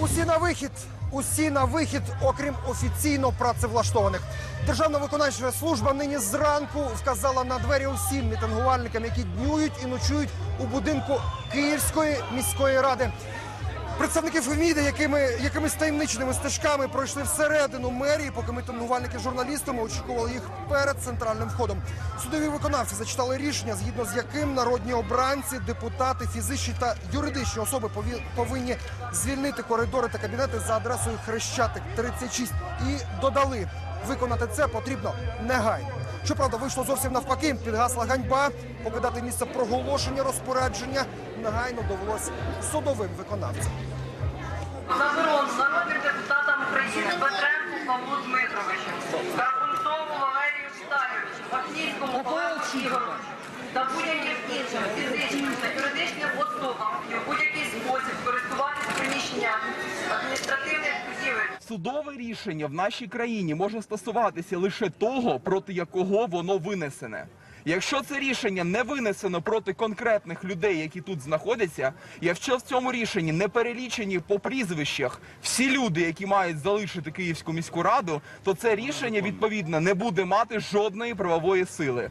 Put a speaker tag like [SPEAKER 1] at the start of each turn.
[SPEAKER 1] Усі на вихід, усі на вихід, окрім офіційно працевлаштованих. Державна виконавча служба нині зранку вказала на двері усім мітингувальникам, які днюють і ночують у будинку Київської міської ради. Представники Феміди, якими якимись таємничними стежками пройшли всередину мерії, поки мітингувальники з журналістами очікували їх перед центральним входом. Судові виконавці зачитали рішення, згідно з яким народні обранці, депутати, фізичні та юридичні особи повинні звільнити коридори та кабінети за адресою Хрещатик 36 і додали. Виконати це потрібно негайно. Щоправда, вийшло зовсім навпаки. Підгасла ганьба. Покидати місце проголошення розпорядження негайно довелось судовим виконавцям.
[SPEAKER 2] Заборону народним депутатам України Петренку Павлу Дмитровичу, Карпунцову Валерію Віталійовичу, Вахнівському Олегу Ігоровичу та будь-яким іншим фізичним та юридичним особам
[SPEAKER 3] Судове рішення в нашій країні може стосуватися лише того, проти якого воно винесене. Якщо це рішення не винесено проти конкретних людей, які тут знаходяться, якщо в цьому рішенні не перелічені по прізвищах всі люди, які мають залишити Київську міську раду, то це рішення відповідно не буде мати жодної правової сили.